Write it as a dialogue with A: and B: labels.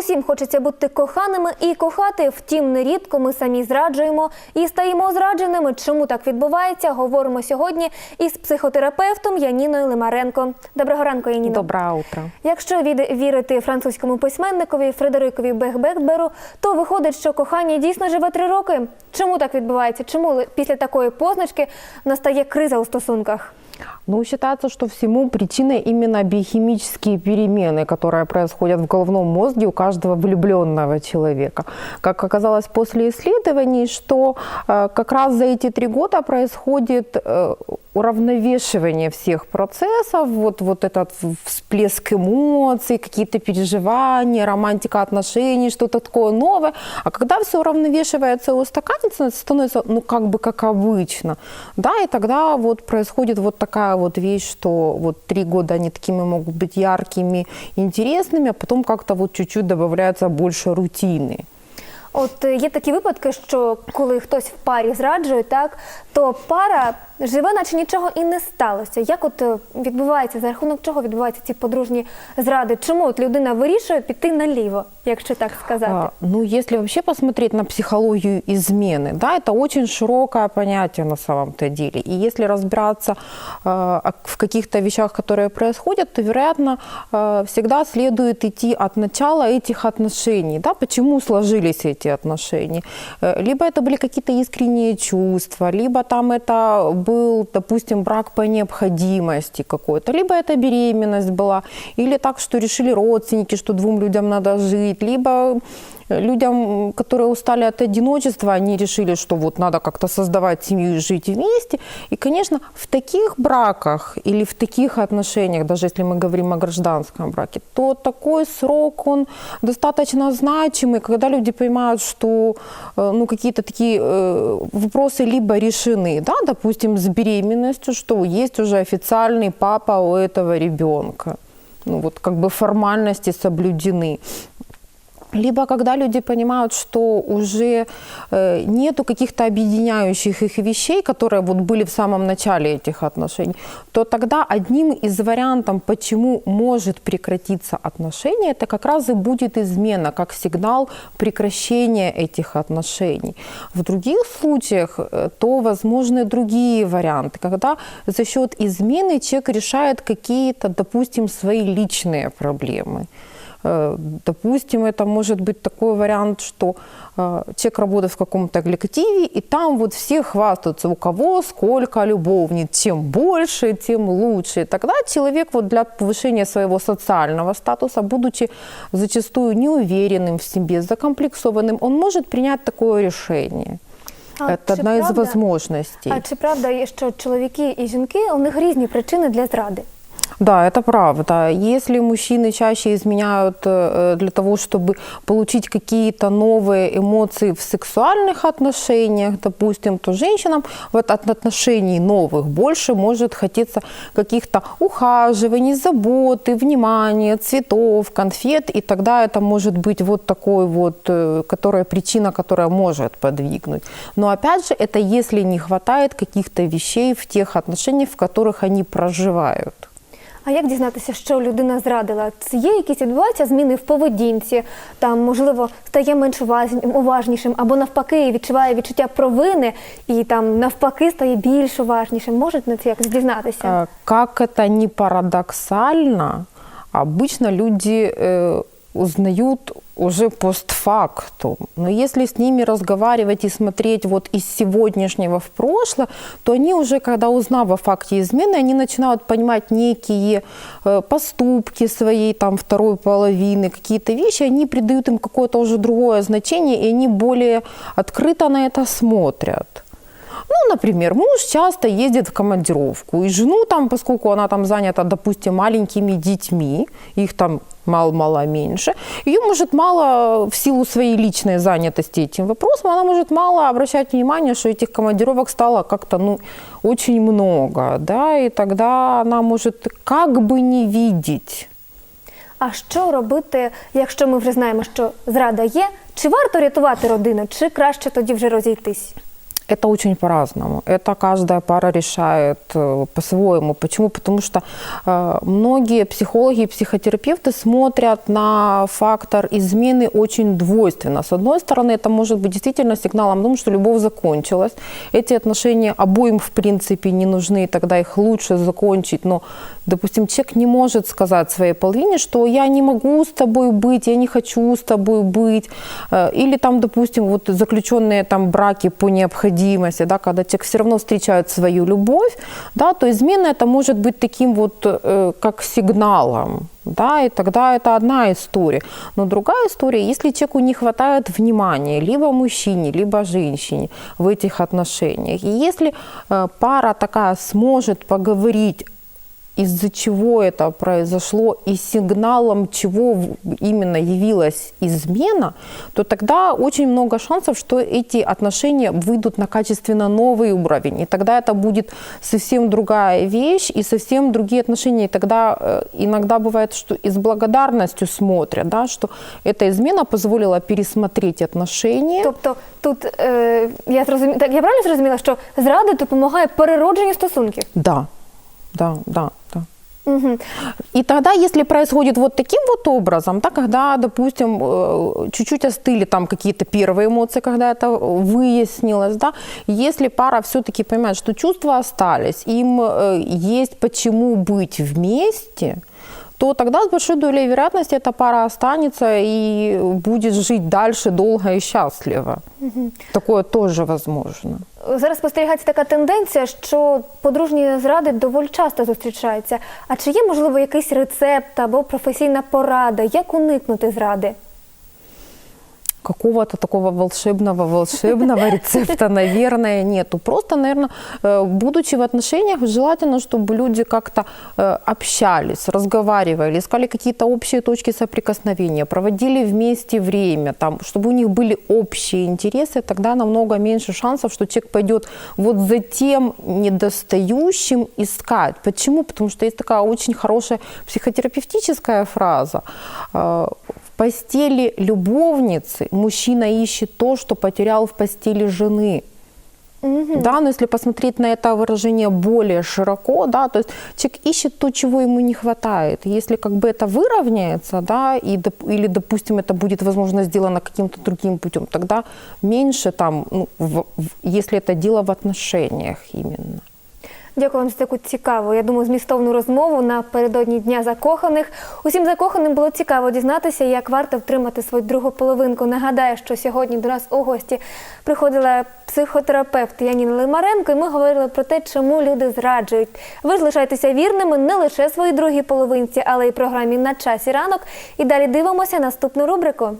A: Усім хочеться бути коханими і кохати. Втім, нерідко ми самі зраджуємо і стаємо зрадженими. Чому так відбувається? Говоримо сьогодні із психотерапевтом Яніною Лимаренко. Доброго ранку, Яніно.
B: Доброе утро.
A: Якщо вірити французькому письменникові Фредерикові Бехбекберу, то виходить, що кохання дійсно живе три роки. Чому так відбувається? Чому після такої позначки настає криза у стосунках?
B: Ну, считается, что всему причиной именно биохимические перемены, которые происходят в головном мозге у каждого влюбленного человека. Как оказалось после исследований, что э, как раз за эти три года происходит э, уравновешивание всех процессов, вот, вот этот всплеск эмоций, какие-то переживания, романтика отношений, что-то такое новое. А когда все уравновешивается и устаканится, становится, ну, как бы как обычно. Да, и тогда вот происходит вот такая вот вещь, что вот три года они такими могут быть яркими, интересными, а потом как-то вот чуть-чуть добавляется больше рутины.
A: От е, є такі випадки, що коли хтось в парі зраджує, так то пара живе, наче нічого і не сталося. Як от е, відбувається за рахунок чого відбуваються ці подружні зради? Чому от людина вирішує піти наліво, якщо так сказати?
B: А, ну, если вообще посмотреть на психологию измены, да, это очень широкое понятие на самом-то деле. И если разбираться э, о- в каких-то вещах, которые происходят, то, вероятно, э, всегда следует идти от начала этих отношений. Да, почему сложились эти отношения? Э, либо это были какие-то искренние чувства, либо там это был, допустим, брак по необходимости какой-то, либо это беременность была, или так, что решили родственники, что двум людям надо жить, либо людям, которые устали от одиночества, они решили, что вот надо как-то создавать семью и жить вместе. И, конечно, в таких браках или в таких отношениях, даже если мы говорим о гражданском браке, то такой срок, он достаточно значимый, когда люди понимают, что э, ну, какие-то такие э, вопросы либо решены, да, допустим, с беременностью, что есть уже официальный папа у этого ребенка. Ну, вот как бы формальности соблюдены. Либо когда люди понимают, что уже э, нету каких-то объединяющих их вещей, которые вот были в самом начале этих отношений, то тогда одним из вариантов, почему может прекратиться отношение, это как раз и будет измена, как сигнал прекращения этих отношений. В других случаях э, то возможны другие варианты, когда за счет измены человек решает какие-то, допустим, свои личные проблемы. Э, Допустим, это может быть такой вариант, что э, человек работает в каком-то коллективе, и там вот все хвастаются, у кого сколько любовниц, чем больше, тем лучше. И тогда человек вот для повышения своего социального статуса, будучи зачастую неуверенным в себе, закомплексованным, он может принять такое решение.
A: А
B: Это
A: чи
B: одна из
A: правда-
B: возможностей.
A: А чи правда є, що чоловіки і жінки у них різні причини для зради?
B: Да, это правда. Если мужчины чаще изменяют э, для того, чтобы получить какие-то новые эмоции в сексуальных отношениях, допустим, то женщинам вот от отношений новых больше может хотеться каких-то ухаживаний, заботы, внимания, цветов, конфет, и тогда это может быть вот такой вот, э, которая причина, которая может подвигнуть. Но опять же, это если не хватает каких-то вещей в тех отношениях, в которых они проживают.
A: А як дізнатися, що людина зрадила? Це є якісь відбуваються зміни в поведінці, там можливо стає менш уваз- уважнішим, або навпаки відчуває відчуття провини і там навпаки стає більш уважнішим. Можуть на це якось дізнатися?
B: Э, Как это не парадоксально, обычно люди э, узнают уже постфактум. Но если с ними разговаривать и смотреть вот из сегодняшнего в прошлое, то они уже, когда узнав о факте измены, они начинают понимать некие э, поступки своей там второй половины, какие-то вещи, они придают им какое-то уже другое значение, и они более открыто на это смотрят. Ну, например, муж часто ездит в командировку, и жену там, поскольку она там занята, допустим, маленькими детьми, их там мало-мало меньше, ее может мало в силу своей личной занятости этим вопросом, она может мало обращать внимание, что этих командировок стало как-то, ну, очень много, да, и тогда она может как бы не видеть
A: А що робити, якщо ми вже знаємо, що зрада є? Чи варто рятувати родину, чи краще тоді вже розійтись?
B: Это очень по-разному. Это каждая пара решает э, по-своему. Почему? Потому что э, многие психологи и психотерапевты смотрят на фактор измены очень двойственно. С одной стороны, это может быть действительно сигналом о том, что любовь закончилась. Эти отношения обоим, в принципе, не нужны, тогда их лучше закончить. Но, допустим, человек не может сказать своей половине, что я не могу с тобой быть, я не хочу с тобой быть. Э, Или там, допустим, вот заключенные там браки по необходимости, да, когда человек все равно встречает свою любовь, да, то измена это может быть таким вот э, как сигналом, да, и тогда это одна история. Но другая история, если человеку не хватает внимания либо мужчине, либо женщине в этих отношениях, и если э, пара такая сможет поговорить из-за чего это произошло и сигналом чего в- именно явилась измена, то тогда очень много шансов, что эти отношения выйдут на качественно новый уровень. И тогда это будет совсем другая вещь и совсем другие отношения. И тогда э, иногда бывает, что и с благодарностью смотрят, да, что эта измена позволила пересмотреть отношения.
A: Тобто тут е, я зрозумі... так, я правильно зрозуміла, що зрада допомагає переродженню стосунків?
B: Да, да, да, да. И тогда, если происходит вот таким вот образом, да, когда, допустим, э, чуть-чуть остыли там какие-то первые эмоции, когда это выяснилось, да, если пара все-таки понимает, что чувства остались, им э, есть почему быть вместе, то тогда с большой долей вероятности эта пара останется и будет жить дальше долго и счастливо. Такое тоже возможно.
A: Зараз спостерігається така тенденція, що подружні зради доволі часто зустрічаються. А чи є, можливо, якийсь рецепт або професійна порада, як уникнути зради?
B: Какого-то такого волшебного волшебного рецепта, наверное, нету. Просто, наверное, э, будучи в отношениях, желательно, чтобы люди как-то э, общались, разговаривали, искали какие-то общие точки соприкосновения, проводили вместе время, там, чтобы у них были общие интересы, тогда намного меньше шансов, что человек пойдет вот за тем недостающим искать. Почему? Потому что есть такая очень хорошая психотерапевтическая фраза. В постели любовницы мужчина ищет то, что потерял в постели жены. Да, но если посмотреть на это выражение более широко, да, то есть человек ищет то, чего ему не хватает. Если как бы это выровняется, да, и, или, допустим, это будет, возможно, сделано каким-то другим путем, тогда меньше там, ну, в- в- если это дело в отношениях именно.
A: Дякую вам за таку цікаву, я думаю, змістовну розмову напередодні Дня закоханих. Усім закоханим було цікаво дізнатися, як варто втримати свою другу половинку. Нагадаю, що сьогодні до нас у гості приходила психотерапевт Яніна Лимаренко, і ми говорили про те, чому люди зраджують. Ви ж лишайтеся вірними не лише своїй другій половинці, але й програмі на часі ранок. І далі дивимося наступну рубрику.